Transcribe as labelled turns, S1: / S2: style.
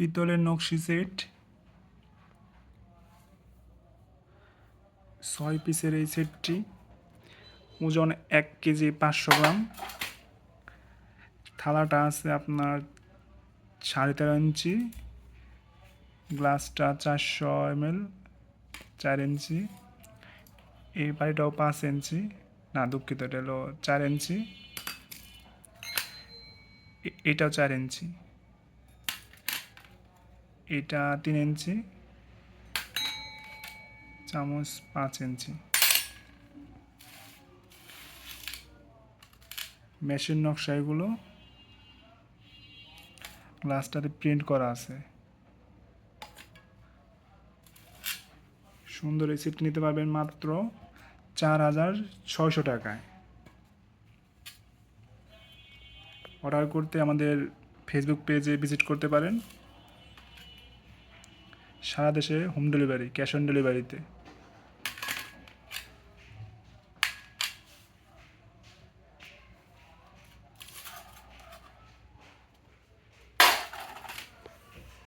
S1: পিতলের নকশি সেট। ছয় পিসের এই সেটটি। ওজন এক কেজি পাঁচশো গ্রাম। থালাটা আছে আপনার সাড়ে তেরো ইঞ্চি। গ্লাসটা চারশো এমএল, চার ইঞ্চি। এই বাড়িটাও পাঁচ ইঞ্চি। না, দুঃখিত, এটা হলো চার ইঞ্চি। এটাও চার ইঞ্চি। এটা তিন ইঞ্চি। চামচ পাঁচ ইঞ্চি। মেশিন নকশা এগুলো গ্লাসটাতে প্রিন্ট করা আছে। সুন্দর এই নিতে পারবেন মাত্র চার হাজার ছয়শো টাকায়। অর্ডার করতে আমাদের ফেসবুক পেজে ভিজিট করতে পারেন। সারা দেশে হোম ডেলিভারি ক্যাশ অন ডেলিভারিতে